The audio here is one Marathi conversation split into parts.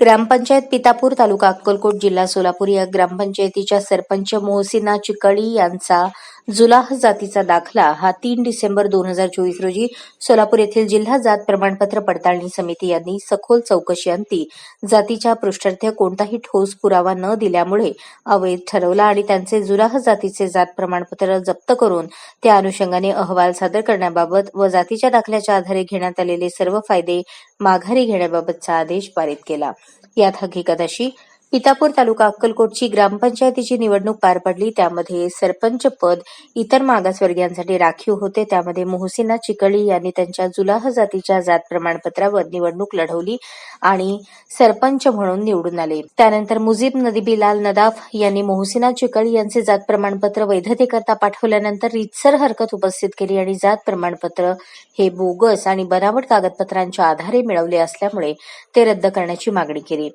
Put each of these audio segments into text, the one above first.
ग्रामपंचायत पितापूर तालुका अक्कलकोट जिल्हा सोलापूर या ग्रामपंचायतीच्या सरपंच मोहसिना चिकळी यांचा जुलाह जातीचा दाखला हा तीन डिसेंबर दोन हजार चोवीस रोजी सोलापूर येथील जिल्हा जात प्रमाणपत्र पडताळणी समिती यांनी सखोल चौकशी अंती जातीच्या पृष्ठार्थ कोणताही ठोस पुरावा न दिल्यामुळे अवैध ठरवला आणि त्यांचे जुलाह जातीचे जात प्रमाणपत्र जप्त करून त्या अनुषंगाने अहवाल सादर करण्याबाबत व जातीच्या दाखल्याच्या आधारे घेण्यात आलेले सर्व फायदे माघारी घेण्याबाबतचा आदेश पारित केला. यात हकीकत अशी पितापूर तालुका अक्कलकोटची ग्रामपंचायतीची निवडणूक पार पडली. त्यामध्ये सरपंच पद इतर मागासवर्गीयांसाठी राखीव होते. त्यामध्ये मोहसिना चिकळी यांनी त्यांच्या जुलाह जातीच्या जात प्रमाणपत्रावर निवडणूक लढवली आणि सरपंच म्हणून निवडून आले. त्यानंतर मुजीब नदीबीलाल नदाफ यांनी मोहसिना चिकळी यांचे जात प्रमाणपत्र वैधतेकरता पाठवल्यानंतर रितसर हरकत उपस्थित केली आणि जात प्रमाणपत्र हे बोगस आणि बनावट कागदपत्रांच्या आधारे मिळवले असल्यामुळे ते रद्द करण्याची मागणी केली.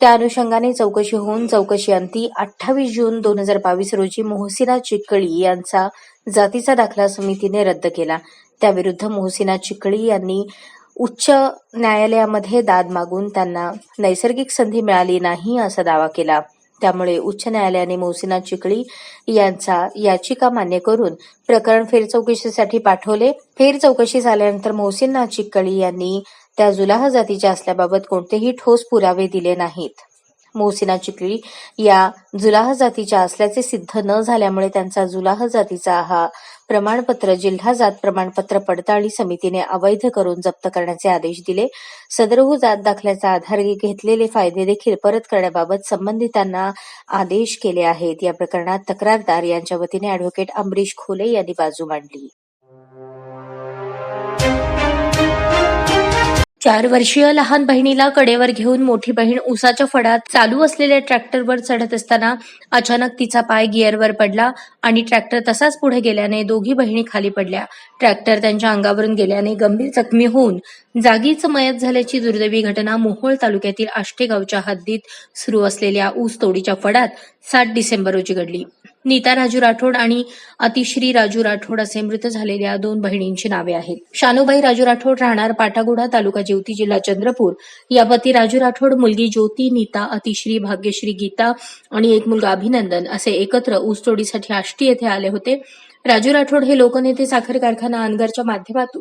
त्या अनुषंगाने चौकशी होऊन चौकशी अंती अठ्ठावीस जून दोन हजार बावीस रोजी मोहसिना चिकळी यांचा जातीचा दाखला समितीने रद्द केला. त्याविरुद्ध मोहसिना चिकळी यांनी उच्च न्यायालयामध्ये दाद मागून त्यांना नैसर्गिक संधी मिळाली नाही असा दावा केला. त्यामुळे उच्च न्यायालयाने मोहसिना चिकळी यांचा याचिका मान्य करून प्रकरण फेरचौकशीसाठी पाठवले. फेरचौकशी झाल्यानंतर मोहसिना चिकळी यांनी त्या जुलाह जातीच्या असल्याबाबत कोणतेही ठोस पुरावे दिले नाहीत. मोहसिना चिकळी या जुलाह जातीच्या असल्याचे सिद्ध न झाल्यामुळे त्यांचा जुलाह जातीचा हा प्रमाणपत्र जिल्हा जात प्रमाणपत्र पडताळणी समितीने अवैध करून जप्त करण्याचे आदेश दिले. सदरहू जात दाखल्याचा आधार घेतलेले फायदे देखील परत करण्याबाबत संबंधितांना आदेश केले आहेत. या प्रकरणात तक्रारदार यांच्या वतीने अॅडव्होकेट अमरीश खोले यांनी बाजू मांडली. चार वर्षीय लहान बहिणीला कडेवर घेऊन मोठी बहीण उसाच्या फडात चालू असलेल्या ट्रॅक्टरवर चढत असताना अचानक तिचा पाय गिअरवर पडला आणि ट्रॅक्टर तसाच पुढे गेल्याने दोघी बहिणी खाली पडल्या. ट्रॅक्टर त्यांच्या अंगावरून गेल्याने गंभीर जखमी होऊन जागीच मयत झाल्याची दुर्दैवी घटना मोहोळ तालुक्यातील आष्टे गावच्या हद्दीत सुरू असलेल्या ऊस तोडीच्या फडात सात डिसेंबर रोजी घडली. नीता राजू राठोड आणि अतिश्री राजू राठोड असे मृत झालेल्या दोन बहिणींची नावे आहेत. शानूबाई राजू राठोड राहणार पाटागुडा तालुका ज्योती जिल्हा चंद्रपूर. या पती राजू राठोड मुलगी ज्योती नीता अतिश्री भाग्यश्री गीता आणि एक मुलगा अभिनंदन असे एकत्र ऊसतोडीसाठी आष्टी येथे आले होते. राजू राठोड हे लोकनेते साखर कारखाना अनगरच्या माध्यमातून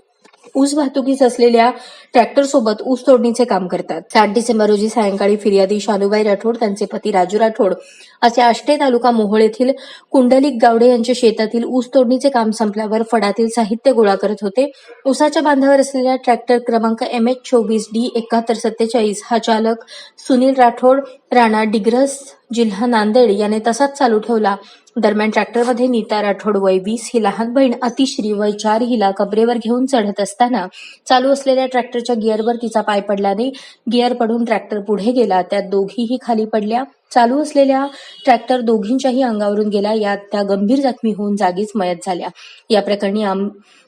ऊस वाहतुकीस असलेल्या ट्रॅक्टर सोबत ऊस तोडणीचे काम करतात. सात डिसेंबर रोजी सायंकाळी फिर्यादी शालूबाई राठोड त्यांचे पती राजू राठोड असे आष्टे तालुका मोहोळ येथील कुंडलिक गावडे यांच्या शेतातील ऊस तोडणीचे काम संपल्यावर फडातील साहित्य गोळा करत होते. ऊसाच्या बांधावर असलेल्या ट्रॅक्टर क्रमांक एम एच चोवीस डी एकाहत्तर सत्तेचाळीस हा चालक सुनील राठोड राणा डिग्रस जिल्हा नांदेड याने तसाच चालू ठेवला. दरम्यान ट्रॅक्टरमध्ये नीता राठोड वय वीस ही लहान बहीण अतिश्री वय चार हिला कबरेवर घेऊन चढत असताना चालू असलेल्या ट्रॅक्टरच्या गिअरवर तिचा पाय पडल्याने गिअर पडून ट्रॅक्टर पुढे गेला. त्यात दोघीही खाली पडल्या. चालू असलेल्या ट्रॅक्टर दोघींच्याही अंगावरून गेला. यात त्या गंभीर जखमी होऊन जागीच मयत झाल्या. या प्रकरणी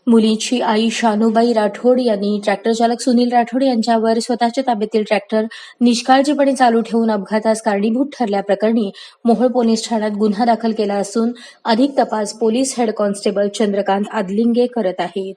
मुलीची आई शानूबाई राठोड यांनी ट्रॅक्टर चालक सुनील राठोड यांच्यावर स्वतःच्या ताब्यातील ट्रॅक्टर निष्काळजीपणे चालू ठेवून अपघातास कारणीभूत ठरल्याप्रकरणी मोहोळ पोलीस ठाण्यात गुन्हा दाखल केला असून अधिक तपास police head constable Chandrakant Adlinge करत आहेत.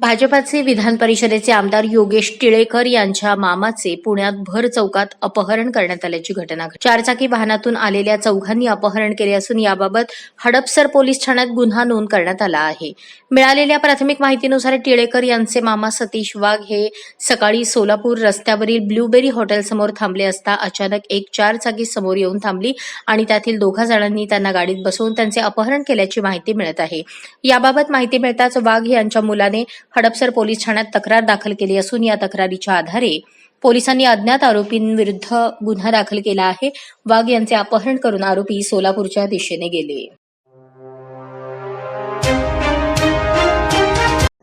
भाजपाचे विधान परिषदेचे आमदार योगेश टिळेकर यांच्या मामाचे पुण्यात भर चौकात अपहरण करण्यात आल्याची घटना चारचाकी वाहनातून आलेल्या चौघांनी अपहरण केले असून याबाबत हडपसर पोलीस ठाण्यात गुन्हा नोंद करण्यात आला आहे. मिळालेल्या प्राथमिक माहितीनुसार टिळेकर यांचे मामा सतीश वाघ हे सकाळी सोलापूर रस्त्यावरील ब्लूबेरी हॉटेलसमोर थांबले असता अचानक एक चारचाकी समोर येऊन थांबली आणि त्यातील दोघा जणांनी त्यांना गाडीत बसवून त्यांचे अपहरण केल्याची माहिती मिळत आहे. याबाबत माहिती मिळताच वाघ यांच्या मुलाने हडपसर पोलीस ठाण्यात तक्रार दाखल केली असून या तक्रारीच्या आधारे पोलिसांनी अज्ञात आरोपींविरुद्ध गुन्हा दाखल केला आहे. वाघ यांचे अपहरण करून आरोपी सोलापूरच्या दिशेने गेले.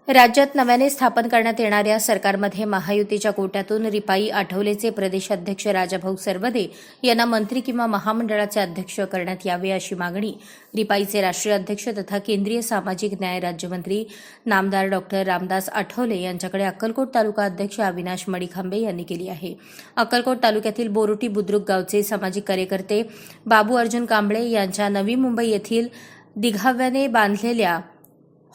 राज्यात नव्याने स्थापन करण्यात येणाऱ्या सरकारमध्ये महायुतीच्या कोट्यातून रिपाई आठवलेचे प्रदेशाध्यक्ष राजाभाऊ सरवदे यांना मंत्री किंवा महामंडळाचे अध्यक्ष करण्यात यावे अशी मागणी रिपाईचे राष्ट्रीय अध्यक्ष तथा केंद्रीय सामाजिक न्याय राज्यमंत्री नामदार डॉक्टर रामदास आठवले यांच्याकडे अक्कलकोट तालुका अध्यक्ष अविनाश मडिखांबे यांनी केली आहे. अक्कलकोट तालुक्यातील बोरोटी बुद्रुक गावचे सामाजिक कार्यकर्ते बाबू अर्जुन कांबळे यांच्या नवी मुंबई येथील दिघाव्याने बांधलेल्या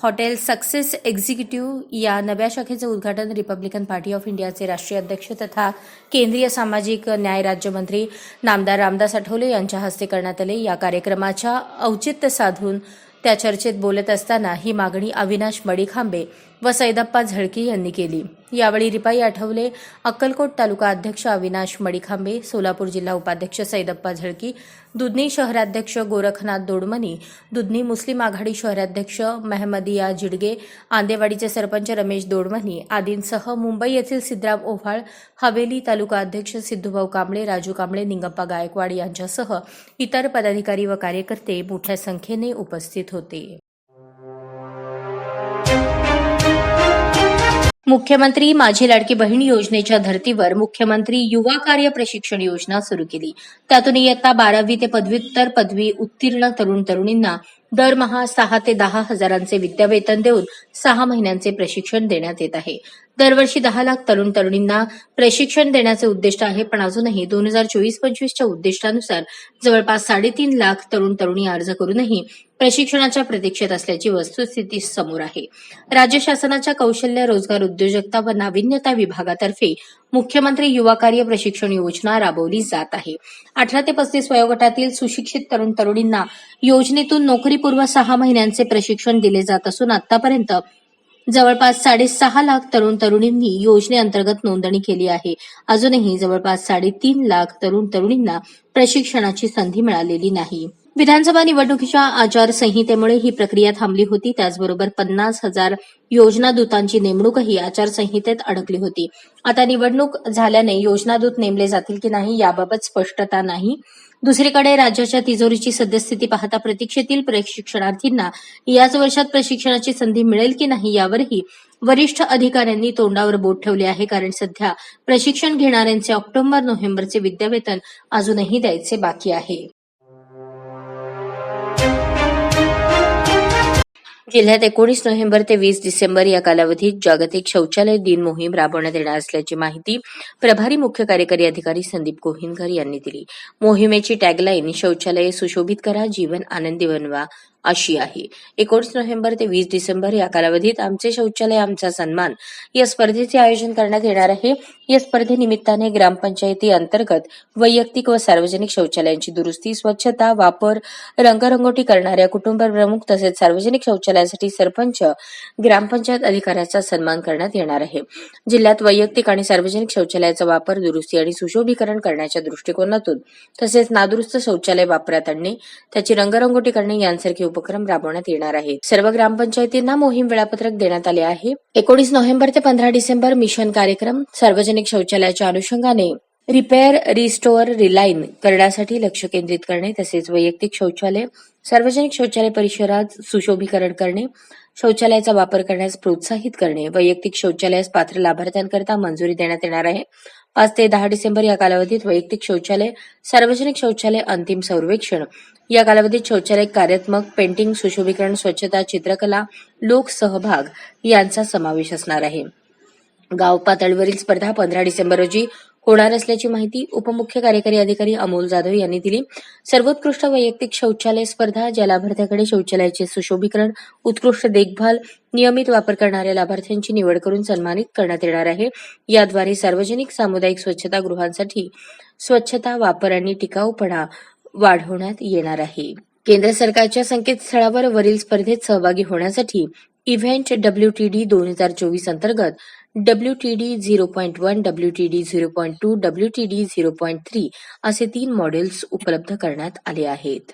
हॉटेल सक्सेस एक्झिक्युटिव्ह या नव्या शाखेचं उद्घाटन रिपब्लिकन पार्टी ऑफ इंडियाचे राष्ट्रीय अध्यक्ष तथा केंद्रीय सामाजिक न्याय राज्यमंत्री नामदार रामदास आठवले यांच्या हस्ते करण्यात आले. या कार्यक्रमाच्या औचित्य साधून त्या चर्चेत बोलत असताना ही मागणी अविनाश मडिखांबे व सैदप्पा झळके यांनी केली. यावेळी रिपाई आठवले अक्कलकोट तालुका अध्यक्ष अविनाश मडिखांबे सोलापूर जिल्हा उपाध्यक्ष सैदप्पा झळकी दुधनी शहराध्यक्ष गोरखनाथ दोडमनी दुधनी मुस्लिम आघाडी शहराध्यक्ष मेहमदिया जिडगे आंदेवाडीचे सरपंच रमेश दोडमनी आदींसह मुंबई येथील सिद्धराम ओव्हाळ हवेली तालुका अध्यक्ष सिद्धूभाऊ कांबळे राजू कांबळे निंगप्पा गायकवाड यांच्यासह इतर पदाधिकारी व कार्यकर्ते मोठ्या संख्येने उपस्थित होते. मुख्यमंत्री माझी लाडकी बहीण योजनेच्या धर्तीवर मुख्यमंत्री युवा कार्य प्रशिक्षण योजना सुरू केली. त्यातून इयत्ता बारावी ते पदव्युत्तर पदवी उत्तीर्ण तरुण तरुणींना दरमहा सहा ते दहा हजारांचे विद्यावेतन देऊन सहा महिन्यांचे प्रशिक्षण देण्यात येत आहे. दरवर्षी दहा लाख तरुण तरुणींना प्रशिक्षण देण्याचे उद्दिष्ट आहे पण अजूनही दोन हजार चोवीस पंचवीसच्या उद्दिष्टानुसार जवळपास साडेतीन लाख तरुण तरुणी अर्ज करूनही प्रशिक्षणाच्या प्रतीक्षेत असल्याची वस्तुस्थिती समोर आहे. राज्य शासनाच्या कौशल्य रोजगार उद्योजकता व नाविन्यता विभागातर्फे मुख्यमंत्री युवा कार्य प्रशिक्षण योजना राबवली जात आहे. अठरा ते पस्तीस वयोगटातील सुशिक्षित तरुण तरुणींना योजनेतून नोकरीपूर्व सहा महिन्यांचे प्रशिक्षण दिले जात असून आतापर्यंत जवळपास साडेसहा लाख तरुण तरुणींनी योजनेअंतर्गत नोंदणी केली आहे. अजूनही जवळपास साडेतीन लाख तरुण तरुणींना प्रशिक्षणाची संधी मिळालेली नाही. विधानसभा निवडणुकीच्या आचारसंहितेमुळे ही प्रक्रिया थांबली होती. त्याचबरोबर पन्नास हजार योजना दूतांची नेमणूकही आचारसंहितेत अडकली होती. आता निवडणूक झाल्याने योजना दूत नेमले जातील की नाही याबाबत स्पष्टता नाही. दुसरीकडे राज्याच्या तिजोरीची सद्यस्थिती पाहता प्रतीक्षेतील प्रशिक्षणार्थींना याच वर्षात प्रशिक्षणाची संधी मिळेल की नाही यावरही वरिष्ठ अधिकाऱ्यांनी तोंडावर बोट ठेवले आहे. कारण सध्या प्रशिक्षण घेणाऱ्यांचे ऑक्टोबर नोव्हेंबरचे विद्यावेतन अजूनही द्यायचे बाकी आहे. जिल्ह्यात एकोणीस नोव्हेंबर ते वीस डिसेंबर या कालावधीत जागतिक शौचालय दिन मोहीम राबवण्यात येणार असल्याची माहिती प्रभारी मुख्य कार्यकारी अधिकारी संदीप कोहिनकर यांनी दिली. मोहिमेची टॅगलाईन शौचालये सुशोभित करा जीवन आनंदी बनवा अशी आहे. एकोणीस नोव्हेंबर ते वीस डिसेंबर या कालावधीत आमचे शौचालय आमचा सन्मान या स्पर्धेचे आयोजन करण्यात येणार आहे. या स्पर्धेनिमित्ताने ग्रामपंचायती अंतर्गत वैयक्तिक व सार्वजनिक शौचालयांची दुरुस्ती स्वच्छता वापर रंगरंगोटी करणाऱ्या कुटुंब प्रमुख तसेच सार्वजनिक शौचालयासाठी सरपंच ग्रामपंचायत अधिकाऱ्याचा सन्मान करण्यात येणार आहे. जिल्ह्यात वैयक्तिक आणि सार्वजनिक शौचालयाचा वापर दुरुस्ती आणि सुशोभीकरण करण्याच्या दृष्टिकोनातून तसेच नादुरुस्त शौचालय वापरात आणणे त्याची रंगरंगोटी करणे यांसारखे उपक्रम राबवण्यात येणार आहेत. सर्व ग्रामपंचायतींना मोहीम वेळापत्रक देण्यात आले आहे. एकोणीस नोव्हेंबर ते पंधरा डिसेंबर मिशन कार्यक्रम सार्वजनिक शौचालयाच्या अनुषंगाने रिपेअर रिस्टोअर रिलाईन करण्यासाठी लक्ष केंद्रित करणे तसेच वैयक्तिक शौचालय सार्वजनिक शौचालय परिसरात सुशोभीकरण करणे शौचालयाचा वापर करण्यास प्रोत्साहित करणे. वैयक्तिक शौचालयास पात्र लाभार्थ्यांकरता मंजुरी देण्यात येणार आहे. पाच ते दहा डिसेंबर या कालावधीत वैयक्तिक शौचालय सार्वजनिक शौचालय अंतिम सर्वेक्षण. या कालावधीत शौचालय कार्यात्मक पेंटिंग सुशोभीकरण स्वच्छता चित्रकला लोक सहभाग यांचा समावेश असणार आहे. गाव पातळीवरील स्पर्धा पंधरा डिसेंबर रोजी होणार असल्याची माहिती उपमुख्य कार्यकारी अधिकारी अमोल जाधव यांनी दिली. सर्वोत्कृष्ट वैयक्तिक शौचालय स्पर्धा ज्या लाभार्थ्याकडे शौचालयाचे सुशोभीकरण उत्कृष्ट देखभाल नियमित वापर करणाऱ्या लाभार्थ्यांची निवड करून सन्मानित करण्यात येणार आहे. याद्वारे सार्वजनिक सामुदायिक स्वच्छता गृहांसाठी स्वच्छता वापर आणि टिकाऊपणा वाढवण्यात येणार आहे. केंद्र सरकारच्या संकेतस्थळावर वरील स्पर्धेत सहभागी होण्यासाठी इव्हेंट डब्ल्यूटीडी दोन हजार चोवीस अंतर्गत WTD zero point one WTD zero point two WTD zero point three असे तीन मॉडेल्स उपलब्ध करण्यात आले आहेत.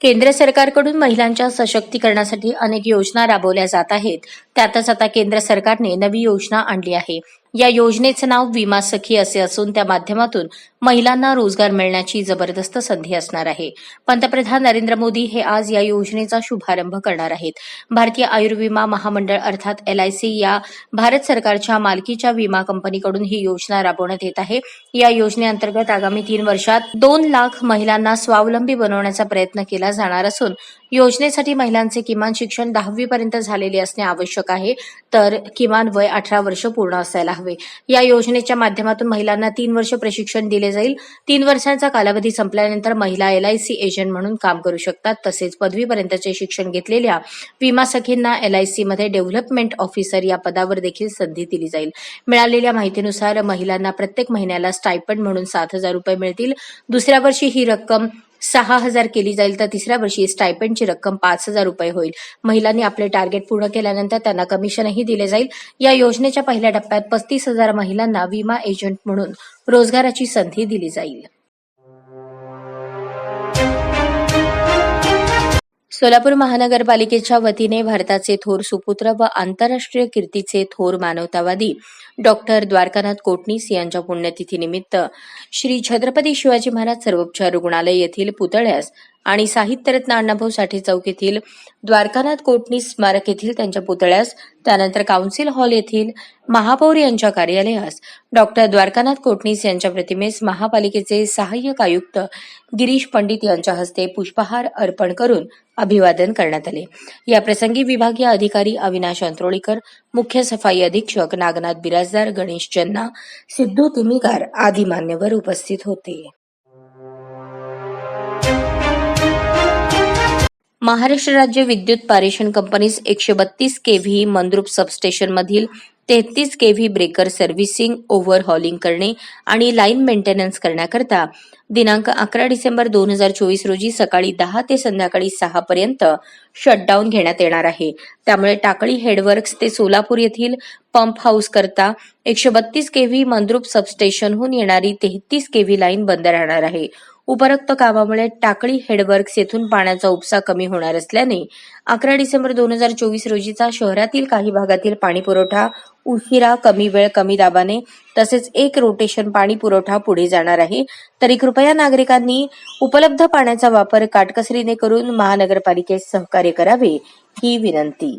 केंद्र सरकारकडून महिलांच्या सशक्तीकरणासाठी अनेक योजना राबवल्या जात आहेत. त्यातच आता केंद्र सरकारने नवी योजना आणली आहे. या योजनेचे नाव विमा सखी असे असून त्या माध्यमातून महिलांना रोजगार मिळण्याची जबरदस्त संधी असणार आहे. पंतप्रधान नरेंद्र मोदी हे आज या योजनेचा शुभारंभ करणार आहेत. भारतीय आयुर्विमा महामंडळ अर्थात एल आय सी या भारत सरकारच्या मालकीच्या विमा कंपनीकडून ही योजना राबवण्यात येत आहे. या योजनेअंतर्गत आगामी तीन वर्षात दोन लाख महिलांना स्वावलंबी बनवण्याचा प्रयत्न केला जाणार असून योजनेसाठी महिलांचे किमान शिक्षण दहावीपर्यंत झालेले असणे आवश्यक आहे. तर किमान वय अठरा वर्ष पूर्ण असायला हवे. या योजनेच्या माध्यमातून महिलांना तीन वर्ष प्रशिक्षण दिले जाईल. तीन वर्षांचा कालावधी संपल्यानंतर महिला एलआयसी एजंट म्हणून काम करू शकतात. तसेच पदवीपर्यंतचे शिक्षण घेतलेल्या विमा सखींना एलआयसी मध्ये डेव्हलपमेंट ऑफिसर या पदावर देखील संधी दिली जाईल. मिळालेल्या माहितीनुसार महिलांना प्रत्येक महिन्याला स्टायपंड म्हणून सात हजार रुपये मिळतील. दुसऱ्या वर्षी ही रक्कम सहा हजार केली जाईल तर तिसऱ्या वर्षी स्टायपेंडची रक्कम पाच हजार रुपये होईल. महिलांनी आपले टार्गेट पूर्ण केल्यानंतर त्यांना कमिशनही दिले जाईल. या योजनेच्या पहिल्या टप्प्यात पस्तीस हजार महिलांना विमा एजंट म्हणून रोजगाराची संधी दिली जाईल. सोलापूर महानगरपालिकेच्या वतीने भारताचे थोर सुपुत्र व आंतरराष्ट्रीय कीर्तीचे थोर मानवतावादी डॉक्टर द्वारकानाथ कोटणीस यांच्या पुण्यतिथीनिमित्त श्री छत्रपती शिवाजी महाराज सर्वोपचार रुग्णालय येथील पुतळ्यास आणि साहित्यरत्न अण्णाभाऊ साठे चौक येथील द्वारकानाथ कोटणीस स्मारक येथील त्यांच्या पुतळ्यास त्यानंतर काउन्सिल हॉल येथील महापौर यांच्या कार्यालयास डॉक्टर द्वारकानाथ कोटणीस यांच्या प्रतिमेस महापालिकेचे सहाय्यक आयुक्त गिरीश पंडित यांच्या हस्ते पुष्पहार अर्पण करून अभिवादन करण्यात आले. या प्रसंगी विभागीय अधिकारी अविनाश अंत्रोळीकर मुख्य सफाई अधीक्षक नागनाथ बिराजदार गणेश जन्ना सिद्धू तिमिकार आदी मान्यवर उपस्थित होते. महाराष्ट्र राज्य विद्युत पारेषण कंपनीस एकशे बत्तीस केव्ही मंद्रुप सबस्टेशन मधील तेहतीस केव्ही ब्रेकर सर्व्हिसिंग ओव्हरहॉलिंग करणे आणि लाईन मेंटेनन्स करण्याकरता दिनांक अकरा डिसेंबर दोन हजार चोवीस रोजी सकाळी दहा ते संध्याकाळी सहा पर्यंत शटडाऊन घेण्यात येणार आहे. त्यामुळे टाकळी हेडवर्क्स ते सोलापूर येथील पंप हाऊस करता एकशे बत्तीस केव्ही मंद्रुप सबस्टेशनहून येणारी तेहतीस केव्ही लाईन बंद राहणार आहे. उपरोक्त कामामुळे टाकळी हेडवर्क्स येथून पाण्याचा उपसा कमी होणार असल्याने अकरा डिसेंबर दोन हजार चोवीस रोजीचा शहरातील काही भागातील पाणी पुरवठा उशिरा कमी वेळ कमी दाबाने तसेच एक रोटेशन पाणी पुरवठा पुढे जाणार आहे. तरी कृपया नागरिकांनी उपलब्ध पाण्याचा वापर काटकसरीने करून महानगरपालिकेस सहकार्य करावे ही विनंती.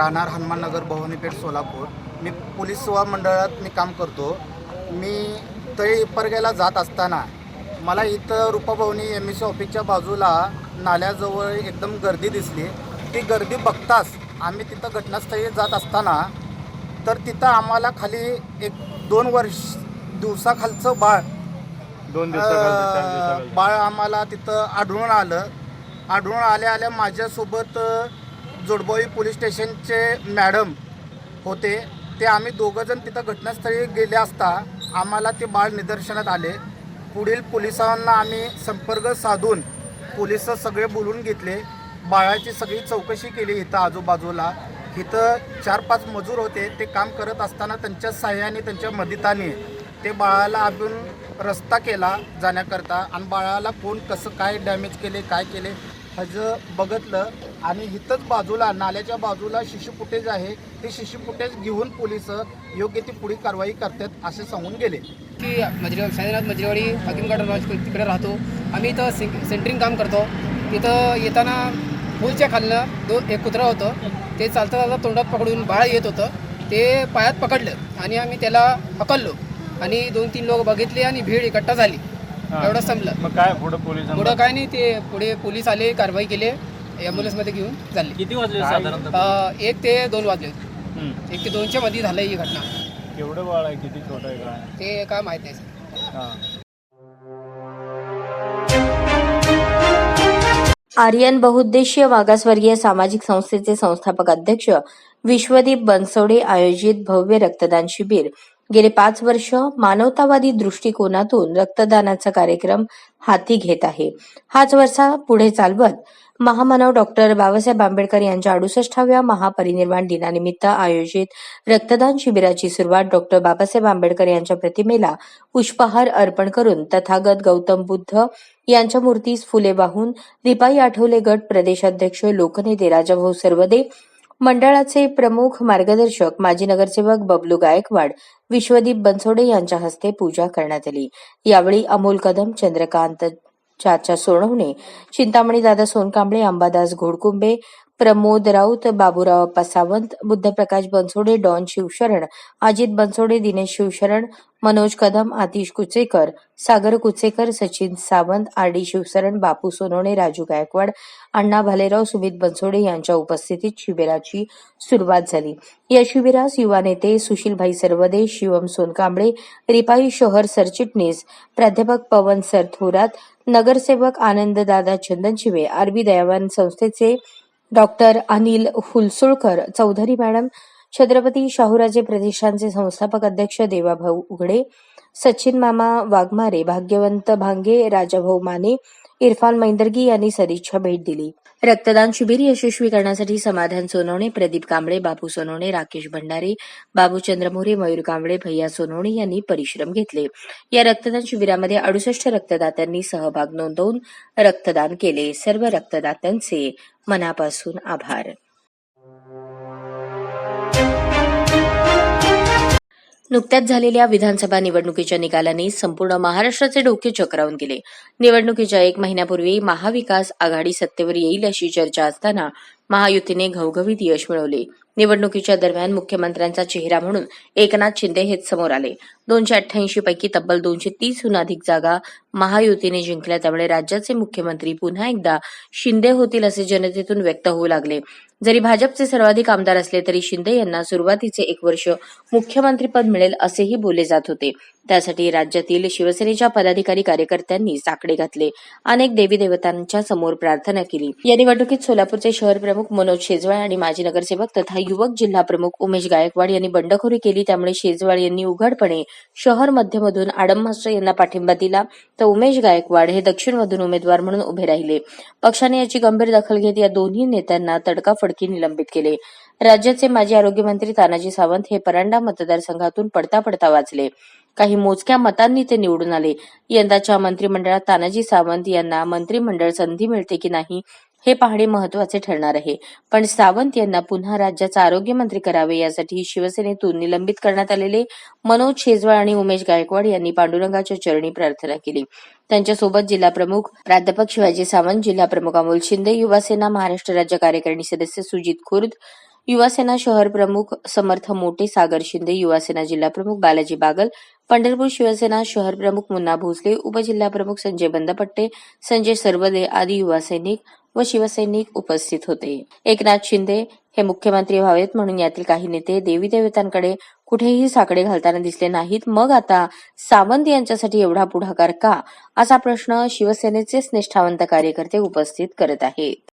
राहणार हनुमाननगर भवानीपेठ सोलापूर. मी पोलीस सेवा मंडळात मी काम करतो. मी तळी परग्याला जात असताना मला इथं रुपाभवनी एम एस सी ऑफिसच्या बाजूला नाल्याजवळ एकदम गर्दी दिसली. ती गर्दी बघताच आम्ही तिथं घटनास्थळी जात असताना तर तिथं आम्हाला खाली एक दोन वर्ष दिवसाखालचं बाळ दोन. बाळ आम्हाला तिथं आढळून आलं. आढळून आल्या आल्या माझ्यासोबत जोडबोळी जोडबोई पोलीस स्टेशनचे मॅडम होते. ते आम्ही दोघंजण तिथं घटनास्थळी गेले असता आम्हाला ते बाळ निदर्शनात आले. पुढील पोलिसांना आम्ही संपर्क साधून पोलीस सगळे बोलून घेतले. बाळाची सगळी चौकशी केली इथं आजूबाजूला. इथं चार पाच मजूर होते. ते काम करत असताना त्यांच्या साह्याने त्यांच्या मदताने ते बाळाला आपण रस्ता केला जाण्याकरता. आणि बाळाला कोण कसं काय डॅमेज केले काय केले ह्याचं बघितलं आणि इथंच बाजूला नाल्याच्या बाजूला शिशु फुटेज आहे. ते शिशु फुटेज घेऊन पोलीस योग्य ती पुढील कारवाई करतात असे सांगून गेले. की मजरे साईनाथ मजरेवाडी हाकिमगड लॉज तिकडे राहतो. आम्ही इथं से सेंटरिंग काम करतो. तिथं येताना पूलच्या खालनं दो एक कुत्रा होतं. ते चालता चालता तोंडात पकडून बाळ येत होतं. ते पायात पकडलं आणि आम्ही त्याला हकललो. आणि दोन तीन लोक बघितले आणि भीड इकट्ठा झाली. एवढं संपलं. मग काय पुढं पोलिसांना पुढं काय नाही ते पुढे पोलीस आले कारवाई केले ॲम्ब्युलन्समध्ये घेऊन चालले. किती वाजले? साधारणतः? अं, एक ते दोन वाजले हम्म. एक ते दोनच्या मध्ये झालं ही घटना. केवढं बाळ आहे किती छोटं आहे काय? ते काय माहीत नाही सर. हा. आर्यन बहुउद्देशीय मागासवर्गीय सामाजिक संस्थेचे संस्थापक अध्यक्ष विश्वदीप बनसोडे आयोजित भव्य रक्तदान शिबिर. गेले पाच वर्ष मानवतावादी दृष्टिकोनातून रक्तदानाचा कार्यक्रम हाती घेत आहे. हाच वर्षा पुढे चालवत महामानव डॉक्टर बाबासाहेब आंबेडकर यांच्या अडुसष्टाव्या महापरिनिर्वाण दिनानिमित्त आयोजित रक्तदान शिबिराची सुरुवात डॉक्टर बाबासाहेब आंबेडकर यांच्या प्रतिमेला पुष्पहार अर्पण करून तथागत गौतम बुद्ध यांच्या मूर्तीस फुले वाहून रिपाई आठवले गट प्रदेशाध्यक्ष लोकनेते राजाभाऊ सर्वदे मंडळाचे प्रमुख मार्गदर्शक माजी नगरसेवक बबलू गायकवाड विश्वदीप बनसोडे यांच्या हस्ते पूजा करण्यात आली. यावेळी Amol Kadam Chandrakant Chacha Sonawane Chintamani Dada Sonkamble Ambadas Ghodkumbe Pramod Raut Baburao Appa Sawant Buddhaprakash Bansode Don Shivsharan Ajit Bansode Dinesh Shivsharan Manoj Kadam Atish Kuchekar Sagar Kuchekar Sachin Sawant R D Shivsharan Bapu Sonawane Raju Gaikwad Anna Bhalerao Sumit Bansode यांच्या उपस्थितीत शिबिराची सुरुवात झाली. या शिबिरास युवा नेते सुशीलभाई सर्वदे शिवम सोनकांबळे रिपाई शहर सरचिटणीस प्राध्यापक पवन सर थोरात नगरसेवक आनंददादा चंदनशिवे आरबी दयावान संस्थेचे डॉक्टर अनिल हुलसुळकर चौधरी मॅडम छत्रपती शाहूराजे प्रतिष्ठानचे संस्थापक अध्यक्ष देवाभाऊ उघडे सचिन मामा वाघमारे भाग्यवंत भांगे राजाभाऊ माने इरफान मैंदर्गी यांनी सदिच्छा भेट दिली. रक्तदान शिबिर यशस्वी करण्यासाठी समाधान सोनवणे प्रदीप कांबळे बापू सोनवणे राकेश भंडारे बाबू चंद्रमोरे मयूर कांबळे भैया सोनवणे यांनी परिश्रम घेतले. या रक्तदान शिबिरामध्ये अडुसष्ट रक्तदात्यांनी सहभाग नोंदवून रक्तदान केले. सर्व रक्तदात्यांचे मनापासून आभार. नुकत्याच झालेल्या विधानसभा निवडणुकीच्या निकालाने संपूर्ण महाराष्ट्राचे डोके चक्रावून गेले. निवडणुकीच्या एक महिन्यापूर्वी महाविकास आघाडी सत्तेवर येईल अशी चर्चा असताना महायुतीने घवघवीत यश मिळवले. निवडणुकीच्या दरम्यान मुख्यमंत्र्यांचा चेहरा म्हणून एकनाथ शिंदे हेच समोर आले. दोनशे अठ्ठ्याऐंशी पैकी तब्बल दोनशे तीसहून अधिक जागा महायुतीने जिंकल्या त्यामुळे राज्याचे मुख्यमंत्री पुन्हा एकदा शिंदे होतील असे जनतेतून व्यक्त होऊ लागले. जरी भाजपचे सर्वाधिक आमदार असले तरी शिंदे यांना सुरुवातीचे एक वर्ष मुख्यमंत्रीपद मिळेल असेही बोलले जात होते. त्यासाठी राज्यातील शिवसेनेच्या पदाधिकारी कार्यकर्त्यांनी साकडे घातले. अनेक देवी देवतांच्या समोर प्रार्थना केली. या निवडणुकीत सोलापूरचे शहर प्रमुख मनोज शेजवाळ आणि माजी नगरसेवक तथा युवक जिल्हा प्रमुख उमेश गायकवाड यांनी बंडखोरी केली. त्यामुळे शेजवाळ यांनी उघडपणे शहर मध्यमधून आडम मास्टर यांना पाठिंबा दिला तर उमेश गायकवाड हे दक्षिणमधून उमेदवार म्हणून उभे राहिले. पक्षाने याची गंभीर दखल घेत या दोन्ही नेत्यांना तडकाफडकी निलंबित केले. राज्याचे माजी आरोग्यमंत्री तानाजी सावंत हे परांडा मतदारसंघातून पडता पडता वाचले. काही मोजक्या मतांनी ते निवडून आले. यंदाच्या मंत्रिमंडळात तानाजी सावंत यांना मंत्रिमंडळ संधी मिळते की नाही हे पाहणे महत्त्वाचे ठरणार आहे. पण सावंत यांना पुन्हा राज्याचा आरोग्यमंत्री करावे यासाठी शिवसेनेतून निलंबित करण्यात आलेले मनोज शेजवाळ आणि उमेश गायकवाड यांनी पांडुरंगाच्या चरणी प्रार्थना केली. त्यांच्यासोबत जिल्हा प्रमुख प्राध्यापक शिवाजी सावंत जिल्हा प्रमुख अमोल शिंदे युवा सेना महाराष्ट्र राज्य कार्यकारिणी सदस्य सुजित खुर्द युवासेना शहर प्रमुख समर्थ मोटे सागर शिंदे युवासेना जिल्हा प्रमुख बालाजी बागल पंढरपूर शिवसेना शहर प्रमुख मुन्ना भोसले उपजिल्हा प्रमुख संजय बंदपट्टे संजय सरवदे आदी युवा सैनिक व शिवसैनिक उपस्थित होते. एकनाथ शिंदे हे मुख्यमंत्री व्हावेत म्हणून यातील काही नेते देवी देवतांकडे कुठेही साकडे घालताना दिसले नाहीत. मग आता सावंत यांच्यासाठी एवढा पुढाकार का? असा प्रश्न शिवसेनेचेच निष्ठावंत कार्यकर्ते उपस्थित करत आहेत.